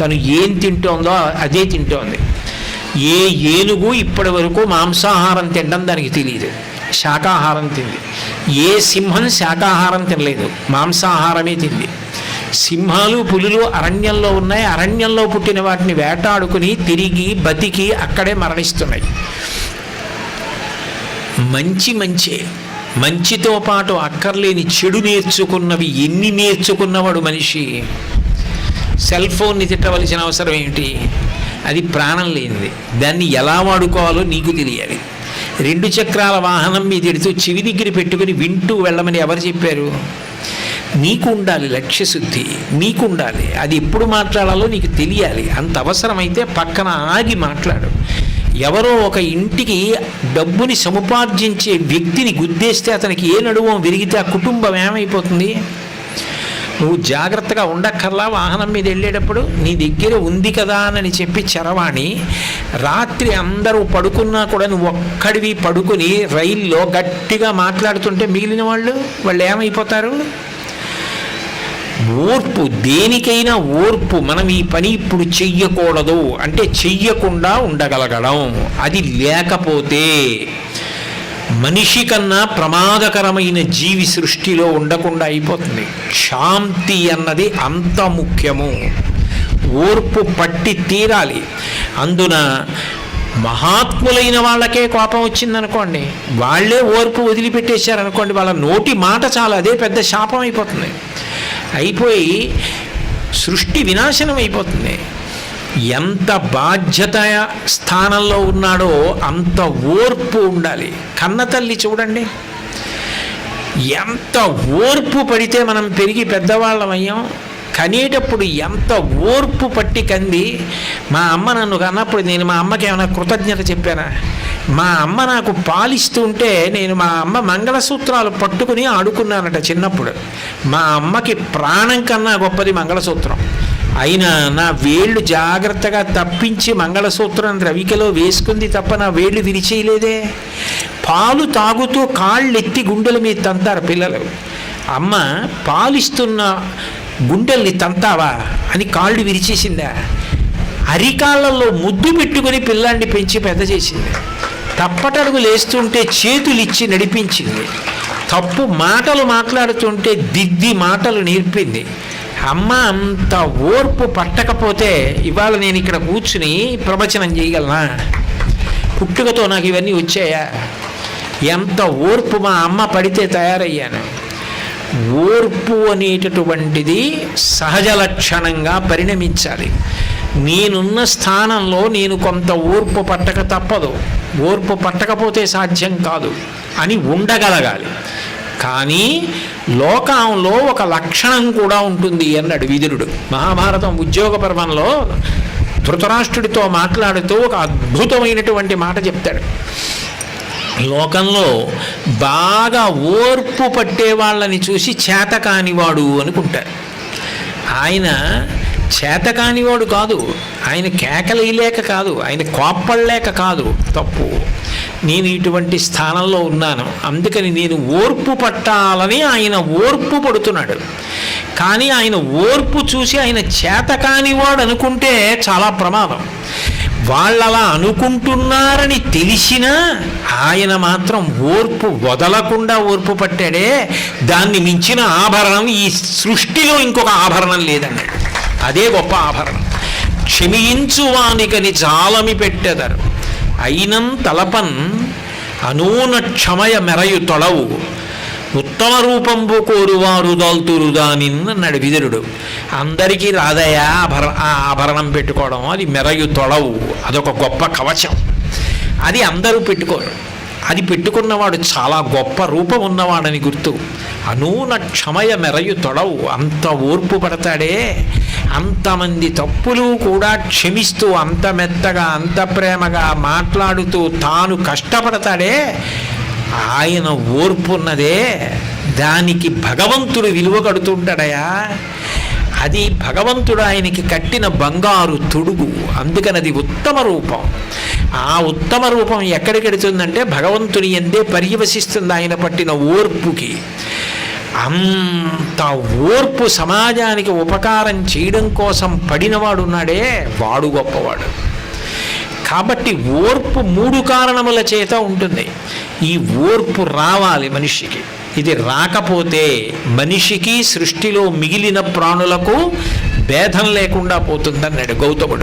తను ఏం తింటోందో అదే తింటోంది. ఏ ఏనుగు ఇప్పటి వరకు మాంసాహారం తినడం దానికి తెలియదు. శాకాహారం తింది. ఏ సింహం శాకాహారం తినలేదు. మాంసాహారమే తింది. సింహాలు పులులు అరణ్యంలో ఉన్నాయి. అరణ్యంలో పుట్టిన వాటిని వేటాడుకుని తిరిగి బతికి అక్కడే మరణిస్తున్నాయి. మంచి మంచి. మంచితో పాటు అక్కర్లేని చెడు నేర్చుకున్నవి ఎన్ని నేర్చుకున్నవాడు మనిషి? సెల్ ఫోన్ని తిట్టవలసిన అవసరం ఏమిటి? అది ప్రాణం లేనిది. దాన్ని ఎలా వాడుకోవాలో నీకు తెలియాలి. రెండు చక్రాల వాహనం మీద ఎడుతూ చెవి దగ్గర పెట్టుకుని వింటూ వెళ్ళమని ఎవరు చెప్పారు? నీకు ఉండాలి లక్ష్యశుద్ధి. నీకు ఉండాలి. అది ఎప్పుడు మాట్లాడాలో నీకు తెలియాలి. అంత అవసరమైతే పక్కన ఆగి మాట్లాడు. ఎవరో ఒక ఇంటికి డబ్బుని సముపార్జించే వ్యక్తిని గుద్దేస్తే అతనికి ఏ నడువం విరిగితే ఆ కుటుంబం ఏమైపోతుంది? నువ్వు జాగ్రత్తగా ఉండక్కర్లా వాహనం మీద వెళ్ళేటప్పుడు నీ దగ్గర ఉంది కదా అని చెప్పి చరవాణి రాత్రి అందరూ పడుకున్నా కూడా నువ్వు ఒక్కడివి పడుకుని రైల్లో గట్టిగా మాట్లాడుతుంటే మిగిలిన వాళ్ళు వాళ్ళు ఏమైపోతారు? ఓర్పు దేనికైనా ఓర్పు మనం ఈ పని ఇప్పుడు చెయ్యకూడదు అంటే చెయ్యకుండా ఉండగలగడం. అది లేకపోతే మనిషి కన్నా ప్రమాదకరమైన జీవి సృష్టిలో ఉండకుండా అయిపోతుంది. శాంతి అన్నది అంత ముఖ్యము. ఓర్పు పట్టి తీరాలి. అందున మహాత్ములైన వాళ్ళకే కోపం వచ్చిందనుకోండి వాళ్ళే ఓర్పు వదిలిపెట్టేశారనుకోండి వాళ్ళ నోటి మాట చాలా అదే పెద్ద శాపం అయిపోతుంది. అయిపోయి సృష్టి వినాశనం అయిపోతుంది. ఎంత బాధ్యత స్థానంలో ఉన్నాడో అంత ఓర్పు ఉండాలి. కన్నతల్లి చూడండి. ఎంత ఓర్పు పడితే మనం పెరిగి పెద్దవాళ్ళం అయ్యాం. కనేటప్పుడు ఎంత ఓర్పు పట్టి కంది. మా అమ్మ నన్ను కన్నప్పుడు నేను మా అమ్మకి ఏమైనా కృతజ్ఞత చెప్పానా? మా అమ్మ నాకు పాలిస్తుంటే నేను మా అమ్మ మంగళసూత్రాలు పట్టుకుని ఆడుకున్నానట చిన్నప్పుడు. మా అమ్మకి ప్రాణం కన్నా గొప్పది మంగళసూత్రం. అయినా నా వేళ్ళు జాగ్రత్తగా తప్పించి మంగళసూత్రం రవికలో వేసుకుంది తప్ప నా వేళ్ళు విరిచేయలేదే. పాలు తాగుతూ కాళ్ళెత్తి గుండెల మీద తంతారు పిల్లలు. అమ్మ పాలిస్తున్న గుండెల్ని తంతావా అని కాళ్ళు విరిచేసిందా? అరికాళ్ళల్లో ముద్దు పెట్టుకుని పిల్లాన్ని పెంచి పెద్ద చేసింది. తప్పటడుగు లేస్తుంటే చేతులు ఇచ్చి నడిపించింది. తప్పు మాటలు మాట్లాడుతుంటే దిద్ది మాటలు నేర్పింది. అమ్మ అంత ఓర్పు పట్టకపోతే ఇవాళ నేను ఇక్కడ కూర్చుని ప్రవచనం చేయగలనా? పుట్టుకతో నాకు ఇవన్నీ వచ్చాయా? ఎంత ఓర్పు మా అమ్మ పడితే తయారయ్యాను. ఓర్పు అనేటటువంటిది సహజ లక్షణంగా పరిణమించాలి. నేనున్న స్థానంలో నేను కొంత ఓర్పు పట్టక తప్పదు. ఓర్పు పట్టకపోతే సాధ్యం కాదు అని ఉండగలగాలి. కానీ లోకంలో ఒక లక్షణం కూడా ఉంటుంది అన్నాడు విదురుడు. మహాభారతం ఉద్యోగ పర్వంలో ధృతరాష్ట్రుడితో మాట్లాడుతూ ఒక అద్భుతమైనటువంటి మాట చెప్తాడు. లోకంలో బాగా ఓర్పు పట్టే వాళ్ళని చూసి చేతకానివాడు అనుకుంటారు ఆయన చేతకానివాడు కాదు. ఆయన కేకలేయలేక కాదు. ఆయన కోప్పడలేక కాదు. తప్పు. నేను ఇటువంటి స్థానంలో ఉన్నాను. అందుకని నేను ఓర్పు పట్టాలని ఆయన ఓర్పు పడుతున్నాడు. కానీ ఆయన ఓర్పు చూసి ఆయన చేత కానివాడు అనుకుంటే చాలా ప్రమాదం. వాళ్ళలా అనుకుంటున్నారని తెలిసినా ఆయన మాత్రం ఓర్పు వదలకుండా ఓర్పు పట్టాడే. దాన్ని మించిన ఆభరణం ఈ సృష్టిలో ఇంకొక ఆభరణం లేదన్నాడు. అదే గొప్ప ఆభరణం. క్షమించువానికని జాలమి పెట్టెదరు. అయినం తలపన్ అనూన క్షమయ మెరయు తొడవు ఉత్తమ రూపంబు కోరువారు దాల్తురు దానిన్ అన్నాడు విదురుడు అందరికీ రాదయా ఆభర ఆ ఆభరణం పెట్టుకోవడం అది మెరయు తొడవు అదొక గొప్ప కవచం. అది అందరూ పెట్టుకోరు. అది పెట్టుకున్నవాడు చాలా గొప్ప రూపం ఉన్నవాడని గుర్తు. అనూన క్షమయ మెరయు తొడవు అంత ఓర్పు పడతాడే. అంతమంది తప్పులు కూడా క్షమిస్తూ అంత మెత్తగా అంత ప్రేమగా మాట్లాడుతూ తాను కష్టపడతాడే ఆయన ఓర్పు ఉన్నదే దానికి భగవంతుడు విలువ కడుతుంటాడయా? అది భగవంతుడు ఆయనకి కట్టిన బంగారు తొడుగు అందుకని అది ఉత్తమ రూపం. ఆ ఉత్తమ రూపం ఎక్కడికెడుతుందంటే భగవంతుని ఎందే పర్యవసిస్తుంది ఆయన పట్టిన ఓర్పుకి. అంత ఓర్పు సమాజానికి ఉపకారం చేయడం కోసం పడినవాడు ఉన్నాడే వాడు గొప్పవాడు. కాబట్టి ఓర్పు మూడు కారణముల చేత ఉంటుంది. ఈ ఓర్పు రావాలి మనిషికి. ఇది రాకపోతే మనిషికి సృష్టిలో మిగిలిన ప్రాణులకు భేదం లేకుండా పోతుందన్నాడు గౌతముడు.